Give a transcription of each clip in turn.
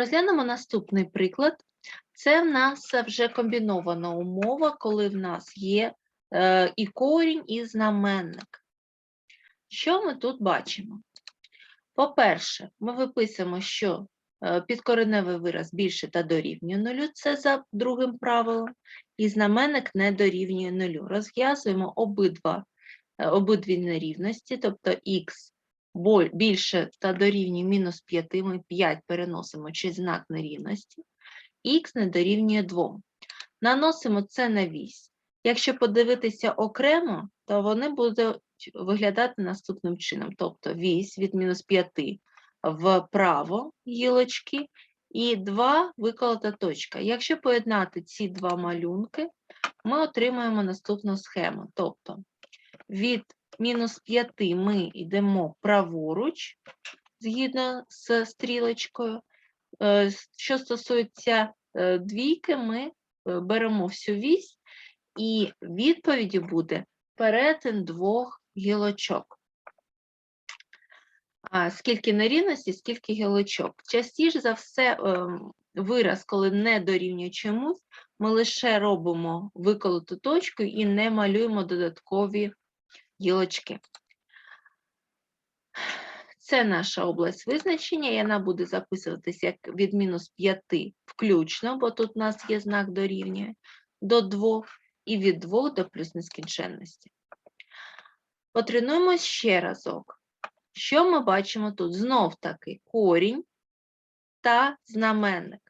Розглянемо наступний приклад. Це в нас вже комбінована умова, коли в нас є е, і корінь, і знаменник. Що ми тут бачимо? По-перше, ми виписуємо, що е, підкореневий вираз більше та дорівнює нулю, це за другим правилом, і знаменник не дорівнює нулю. Розв'язуємо обидва, е, обидві нерівності, тобто х більше та дорівнює мінус 5, ми 5 переносимо через знак нерівності, х не дорівнює 2. Наносимо це на вісь. Якщо подивитися окремо, то вони будуть виглядати наступним чином. Тобто вісь від мінус 5 вправо гілочки і 2 виколота точка. Якщо поєднати ці два малюнки, ми отримаємо наступну схему. Тобто від мінус 5 ми йдемо праворуч, згідно з стрілочкою. Е, Що стосується е, двійки, ми е, беремо всю вісь, і відповіддю буде перетин двох гілочок. А скільки нерівності, скільки гілочок. Частіше за все, вираз, коли не дорівнює чомусь, ми лише робимо виколоту точку і не малюємо додаткові гілочки. Це наша область визначення, і вона буде записуватися як від мінус 5 включно, бо тут у нас є знак дорівнює, до 2 і від 2 до плюс нескінченності. Потренуємось ще разок. Що ми бачимо тут? Знов таки корінь та знаменник.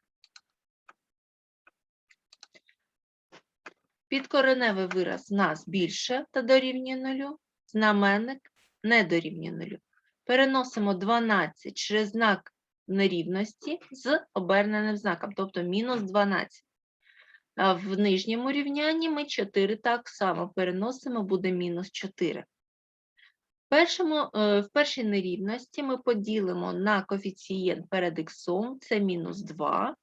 Підкореневий вираз нас більше та дорівнює нулю, знаменник не дорівнює нулю. Переносимо 12 через знак нерівності з оберненим знаком, тобто мінус 12. А в нижньому рівнянні ми 4 так само переносимо, буде мінус 4. В, першому, е, в першій нерівності ми поділимо на коефіцієнт перед х, це мінус 2.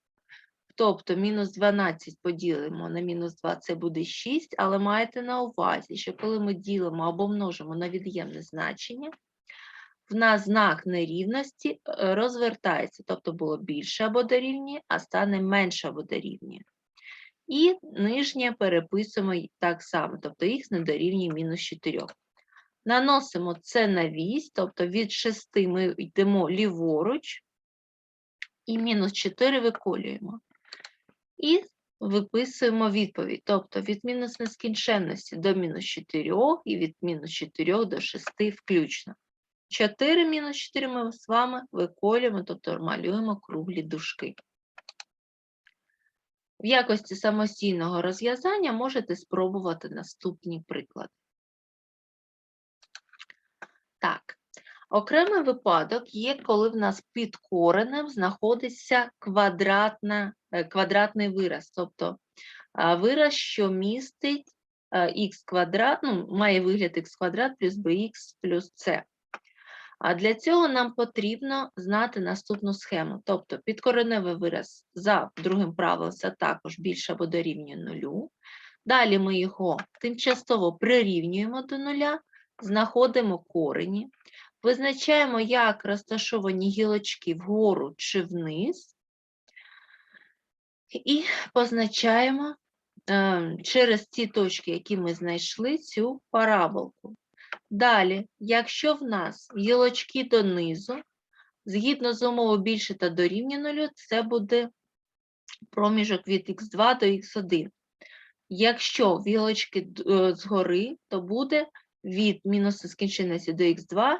Тобто мінус 12 поділимо на мінус 2, це буде 6, але маєте на увазі, що коли ми ділимо або множимо на від'ємне значення, в нас знак нерівності е, розвертається, тобто було більше або дорівнює, а стане менше або дорівнює. І нижнє переписуємо так само, тобто х не дорівнює мінус 4. Наносимо це на вісь, тобто від 6 ми йдемо ліворуч, і мінус 4 виколюємо. І виписуємо відповідь, тобто від мінус нескінченності до мінус 4 і від мінус 4 до 6 включно. 4 мінус 4 ми з вами виколюємо, тобто малюємо круглі дужки. В якості самостійного розв'язання можете спробувати наступні приклади. Так, окремий випадок є, коли в нас під коренем знаходиться квадратна, е, квадратний вираз, тобто вираз, що містить х квадрат, ну, має вигляд х квадрат плюс bx плюс c. А для цього нам потрібно знати наступну схему. Тобто підкореневий вираз за другим правилом це також більше або дорівнює нулю. Далі ми його тимчасово прирівнюємо до нуля, знаходимо корені, визначаємо, як розташовані гілочки вгору чи вниз, і позначаємо е, через ці точки, які ми знайшли, цю параболку. Далі, якщо в нас гілочки донизу, згідно з умовою більше та дорівнює нулю, це буде проміжок від х2 до х1. Якщо гілочки е, згори, то буде від мінус нескінченності до х2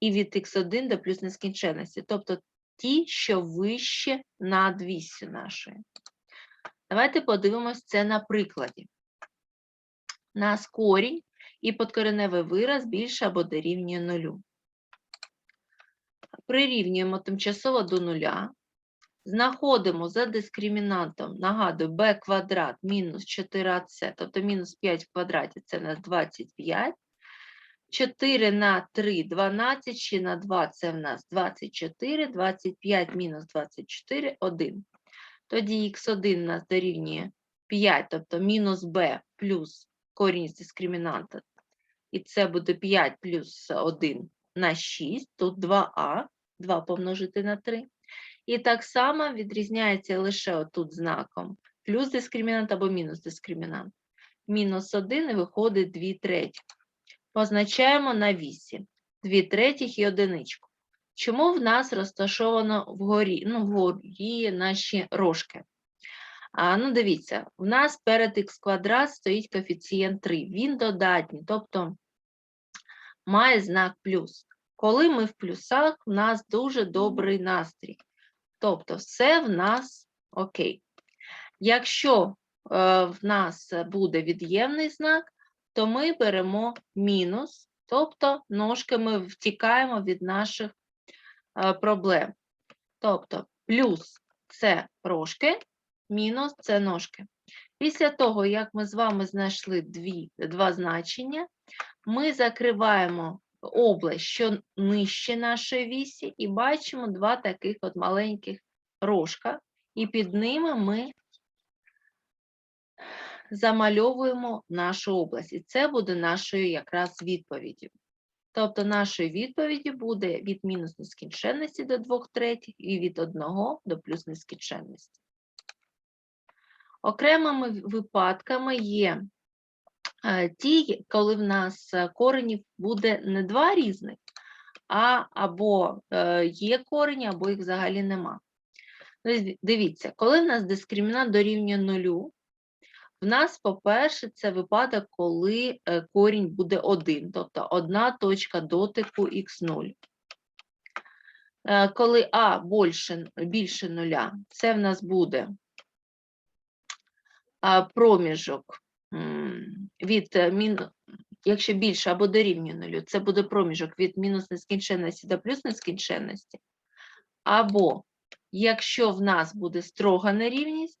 і від х1 до плюс нескінченності, тобто ті, що вище над вісю нашої. Давайте подивимось це на прикладі. Нас корінь і підкореневий вираз більше або дорівнює нулю. Прирівнюємо тимчасово до нуля. Знаходимо за дискримінантом, нагадую, b квадрат мінус 4ac, тобто мінус 5 в квадраті це у нас 25. 4 на 3 – 12, ще на 2 це в нас 24, 25 мінус 24 – 1. Тоді х1 у нас дорівнює 5, тобто мінус b плюс корінь з дискримінанта. І це буде 5 плюс 1 на 6, тут 2а, 2 помножити на 3. І так само відрізняється лише отут знаком плюс дискримінант або мінус дискримінант. Мінус 1 і виходить 2 треті. Позначаємо на вісі 2 третіх і одиничку. Чому в нас розташовано вгорі, ну, вгорі наші рожки? А, ну, дивіться, в нас перед х квадрат стоїть коефіцієнт 3. Він додатній, тобто має знак плюс. Коли ми в плюсах, в нас дуже добрий настрій. Тобто, все в нас окей. Якщо е, в нас буде від'ємний знак, то ми беремо мінус, тобто ножки ми втікаємо від наших е, проблем. Тобто плюс це рожки, мінус це ножки. Після того, як ми з вами знайшли дві, два значення, ми закриваємо область, що нижче нашої вісі, і бачимо два таких от маленьких рожка, і під ними ми замальовуємо нашу область. І це буде нашою якраз відповіддю. Тобто нашою відповіддю буде від мінус нескінченності до 2 третіх і від 1 до плюс нескінченності. Окремими випадками є е, ті, коли в нас коренів буде не два різних, а або е, є корені, або їх взагалі нема. Дивіться, коли в нас дискримінант дорівнює нулю, в нас, по-перше, це випадок, коли корінь буде 1, тобто одна точка дотику х0. Коли А більше, більше нуля, це в нас буде проміжок від якщо більше або дорівнює нулю, це буде проміжок від мінус нескінченності до плюс нескінченності. Або якщо в нас буде строга нерівність,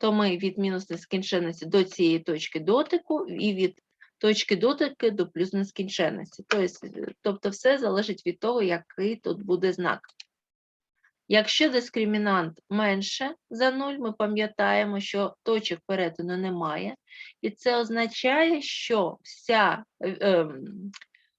то ми від мінус нескінченності до цієї точки дотику і від точки дотику до плюс нескінченності. Тобто, тобто все залежить від того, який тут буде знак. Якщо дискримінант менше за 0, ми пам'ятаємо, що точок перетину немає, і це означає, що вся, е,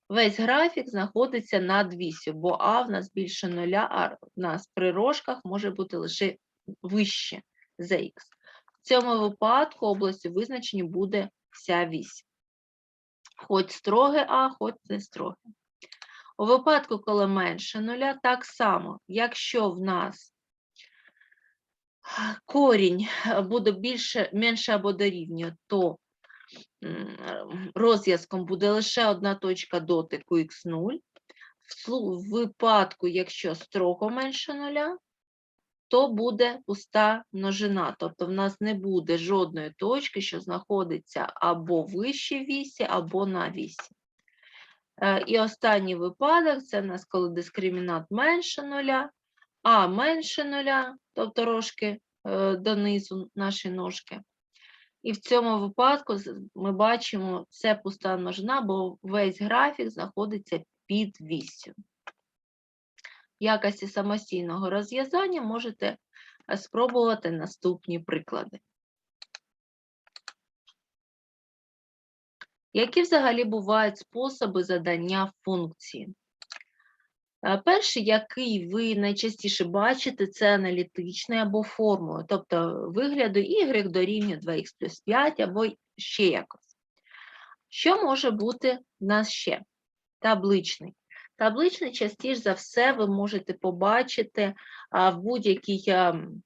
весь графік знаходиться над вісю, бо А в нас більше нуля, а в нас при рожках може бути лише вище за х. В цьому випадку областю визначення буде вся вісь. Хоч строге А, хоч не строге. У випадку, коли менше нуля, так само, якщо в нас корінь буде більше, менше або дорівнює, то розв'язком буде лише одна точка дотику х0. В випадку, якщо строго менше нуля, то буде пуста множина. Тобто в нас не буде жодної точки, що знаходиться або вище вісі, або на вісі. Е, і останній випадок це в нас коли дискримінант менше нуля, а менше нуля, тобто рожки е, донизу наші ножки. І в цьому випадку ми бачимо це пуста множина, бо весь графік знаходиться під вісю. Якості самостійного розв'язання можете е, спробувати наступні приклади. Які взагалі бувають способи задання функції? Е, перший, який ви найчастіше бачите, це аналітичний або формула, тобто вигляду y дорівнює 2х плюс 5 або ще якось. Що може бути в нас ще? Табличний. Табличний частіше за все ви можете побачити в будь-якій ем,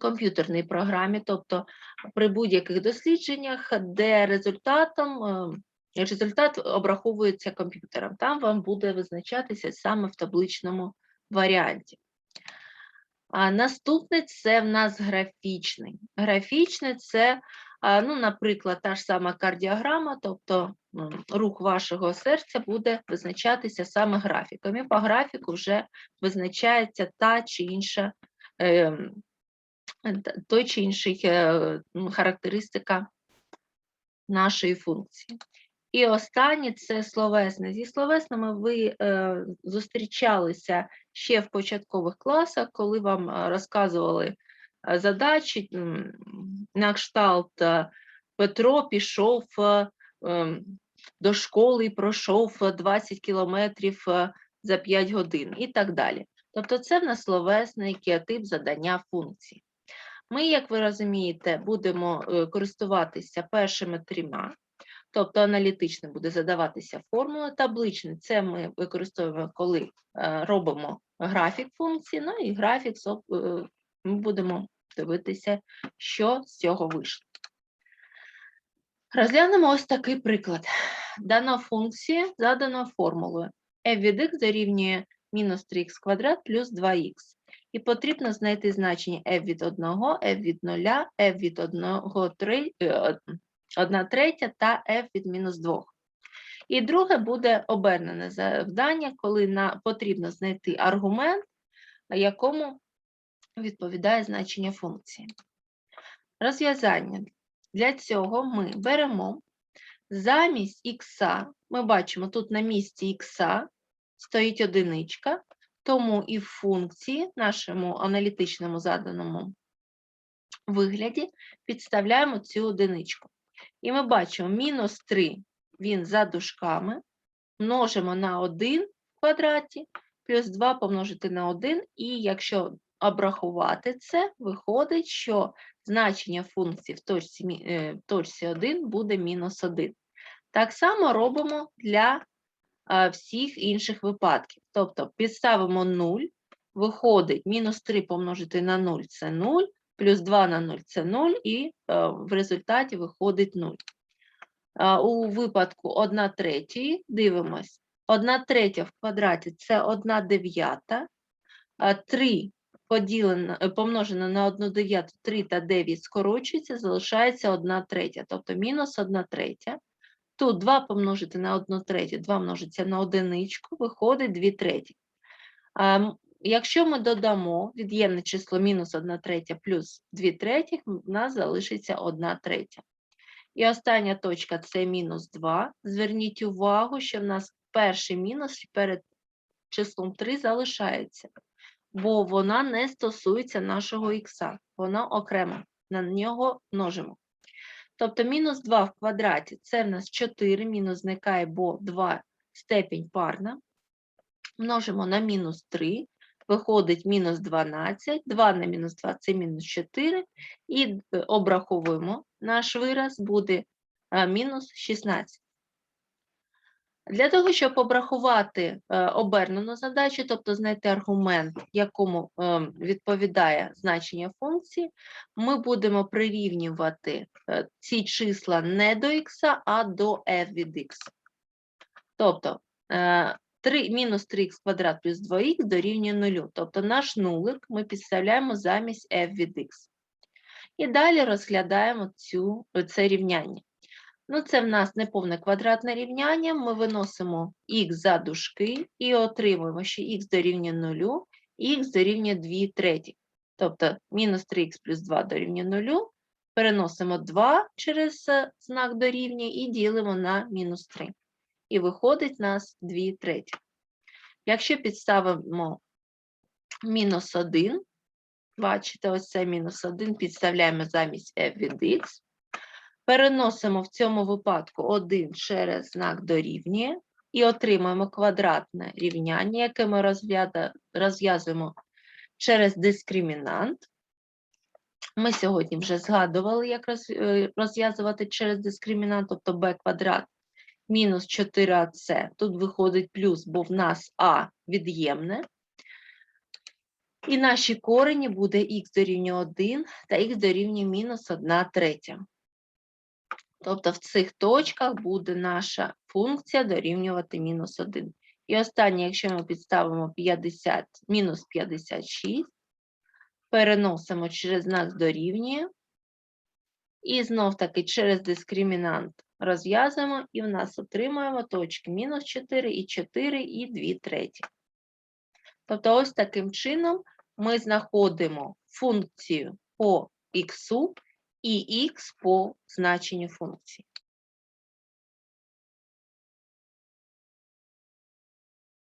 комп'ютерній програмі, тобто при будь-яких дослідженнях, де результатом, е, результат обраховується комп'ютером, там вам буде визначатися саме в табличному варіанті. А Наступне це в нас графічний. Графічний це, ну, наприклад, та ж сама кардіограма, тобто рух вашого серця буде визначатися саме графіком. І по графіку вже визначається та чи інша ем, той чи інший е, характеристика нашої функції. І останнє це словесне. Зі словесними ви е, зустрічалися ще в початкових класах, коли вам е, розказували задачі на кшталт Петро пішов е, до школи і пройшов 20 кілометрів за 5 годин і так далі. Тобто це в нас словесний кеотип задання функції. Ми, як ви розумієте, будемо е, користуватися першими трьома, тобто аналітичний буде задаватися формула, табличний це ми використовуємо, коли е, робимо графік функції, ну і графік е, ми будемо дивитися, що з цього вийшло. Розглянемо ось такий приклад. Дана функція задана формулою f від x дорівнює мінус 3х квадрат плюс 2х. І потрібно знайти значення f від 1, f від 0, f від 1, 3, 1 третя та f від мінус 2. І друге буде обернене завдання, коли на, потрібно знайти аргумент, якому відповідає значення функції. Розв'язання. Для цього ми беремо замість х, ми бачимо, тут на місці х стоїть одиничка, тому і в функції, нашому аналітичному заданому вигляді, підставляємо цю одиничку. І ми бачимо мінус 3, він за дужками, множимо на 1 в квадраті, плюс 2 помножити на 1, і якщо обрахувати це, виходить, що значення функції в точці, е, в точці 1 буде мінус 1. Так само робимо для а, всіх інших випадків. Тобто підставимо 0, виходить мінус 3 помножити на 0 це 0, плюс 2 на 0 це 0, і е, в результаті виходить 0. А, У випадку 1 третьої дивимось. 1 третя в квадраті це 1 дев'ята, а 3 поділено, е, помножено на 1 дев'яту, 3 та 9 скорочується, залишається 1 третя, тобто мінус 1 третя. Тут 2 помножити на 1 третю, 2 множиться на одиничку, виходить 2 треті. Якщо ми додамо від'ємне число мінус 1 третя плюс 2 третіх, в нас залишиться 1 третя. І остання точка це мінус 2. Зверніть увагу, що в нас перший мінус перед числом 3 залишається, бо вона не стосується нашого х, вона окремо, на нього множимо. Тобто мінус 2 в квадраті це в нас 4, мінус зникає, бо 2 степінь парна. Множимо на мінус 3, виходить мінус 12, 2 на мінус 2 це мінус 4, і е, обраховуємо наш вираз, буде е, мінус 16. Для того, щоб обрахувати е, обернену задачу, тобто знайти аргумент, якому е, відповідає значення функції, ми будемо прирівнювати е, ці числа не до х, а до f від x. Тобто е, 3, мінус 3х квадрат плюс 2х дорівнює 0. Тобто наш нулик ми підставляємо замість f від x. І далі розглядаємо цю, це рівняння. Ну, це в нас неповне квадратне рівняння. Ми виносимо х за дужки і отримуємо, що х дорівнює 0, х дорівнює 2 треті. Тобто мінус 3х плюс 2 дорівнює 0, переносимо 2 через е, знак дорівнює і ділимо на мінус 3. І виходить у нас 2 треті. Якщо підставимо мінус 1, бачите, ось це мінус 1, підставляємо замість f від x, переносимо в цьому випадку 1 через знак дорівнює і отримуємо квадратне рівняння, яке ми розв'язуємо через дискримінант. Ми сьогодні вже згадували, як е, розв'язувати через дискримінант, тобто b квадрат мінус 4ac. Тут виходить плюс, бо в нас а від'ємне. І наші корені буде х дорівнює 1 та х дорівнює мінус 1 третя. Тобто в цих точках буде наша функція дорівнювати мінус 1. І останнє, якщо ми підставимо 50, мінус 56, переносимо через знак дорівнює, і знов таки через дискримінант розв'язуємо, і в нас отримуємо точки мінус 4 і 4 і 2 треті. Тобто ось таким чином ми знаходимо функцію по х і х по значенню функції.